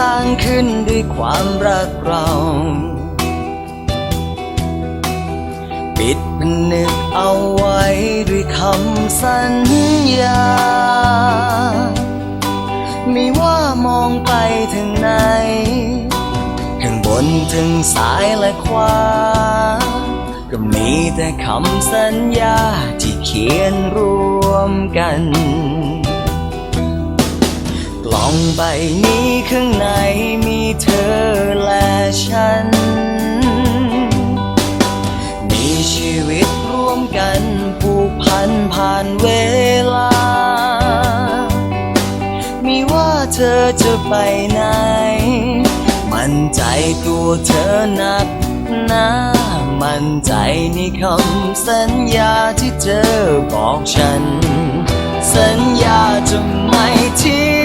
ร้างขึ้นด้วยความรักเรา ปิดผนึกเอาไว้ด้วยคำสัญญา ไม่ว่ามองไปถึงไหนข้างบนถึงซ้ายและขวาก็มีแต่คำสัญญาที่เขียนรวมกัน กล่องใบนี้ข้างในมีเธอและฉัน มีชีวิตร่วมกันผูกพันผ่านเวลา มีว่าเธอจะไปไหน มั่นใจตัวเธอนักหนามั่นใจในคำสัญญาที่เธอบอกฉัน สัญญาจะไม่ทิ้ง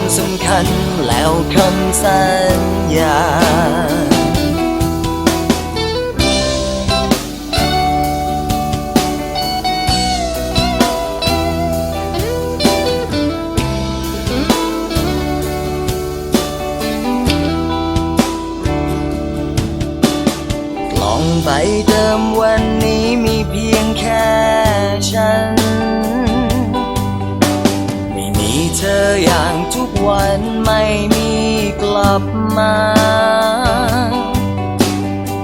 ความสำคัญแล้วคำสัญญากล่องใบเดิมวันนี้มีเพียงแค่ บมา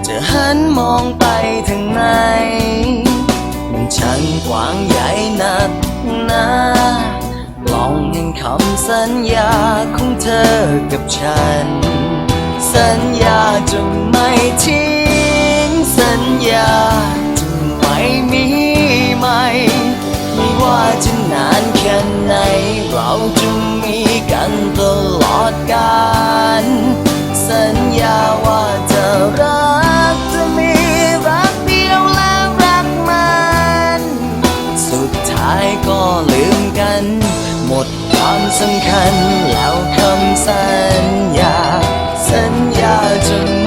จะหันมองไปทางไหนมันช่างกว้างใหญ่นักหนาลองแห่งคำสัญญาของเธอกับฉัน สัญญาจะไม่ทิ้งสัญญา จะนานแค่ไหน เราจะมีกันตลอดกาลสัญญาว่าจะรักจะมีรักเดียวและรักมัน สุดท้ายก็ลืมกัน หมดความสำคัญแล้วคำสัญญา สัญญาจะ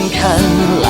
ำคัญ